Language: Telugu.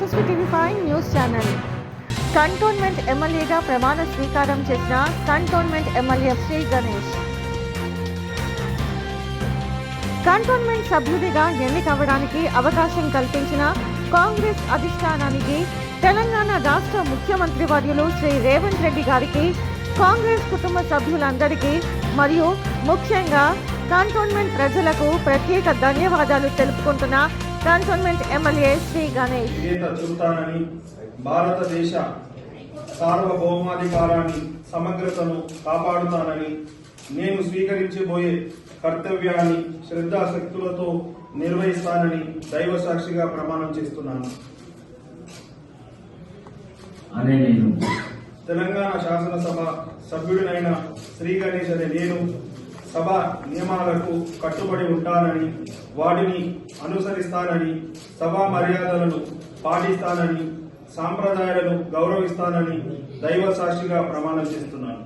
TV five news channel. Cantonment ఎమ్మెల్యేగా ప్రమాణ స్వీకారం చేసిన cantonment MLA Shri Ganesh. Cantonment సభ్యుడిగా ఎన్నికవ్వడానికి అవకాశం కల్పించిన కాంగ్రెస్ అధిష్టానానికి తెలంగాణ రాష్ట్ర ముఖ్యమంత్రి వర్యులు శ్రీ రేవంత్ రెడ్డి గారికి కాంగ్రెస్ కుటుంబ సభ్యులందరికీ మరియు ముఖ్యంగా కంటోన్మెంట్ ప్రజలకు ప్రత్యేక ధన్యవాదాలు తెలుపుకుంటున్న కంటోన్మెంట్ ఎమ్మెల్యే శ్రీ గణేష్ గీత చూపుతానని భారతదేశ సార్వభౌమాధికారాన్ని సమగ్రతను కాపాడుతానని నేను స్వీకరించబోయే కర్తవ్యాన్ని శ్రద్ధాశక్తులతో నిర్వహిస్తానని దైవ సాక్షిగా ప్రమాణం చేస్తున్నాను. అనే నేను తెలంగాణ శాసనసభ సభ్యుడినైన శ్రీ గణేష్ అనే నేను సభ నియమాలకు కట్టుబడి ఉంటానని వాటిని అనుసరిస్తానని సభా మర్యాదలను పాటిస్తానని సాంప్రదాయాలను గౌరవిస్తానని దైవ సాక్షిగా ప్రమాణం చేస్తున్నాను.